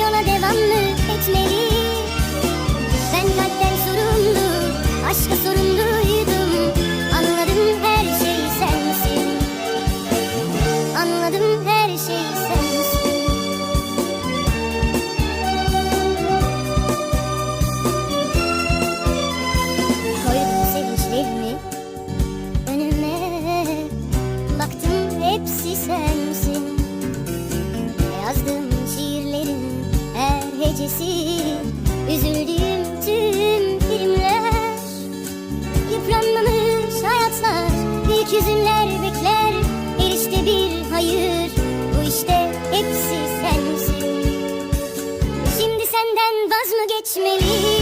yola devam mı etmeli? Ben kalpten sorumlu Aşka sorumluydum Anladım her şey sensin. Anladım her şey sensin her hecesi Üzüldüğüm tüm filmler. Yıpranmamış hayatlar Büyük hüzünler bekler. Her işte bir hayır Bu işte hepsi sensin. Şimdi senden vaz mı geçmeli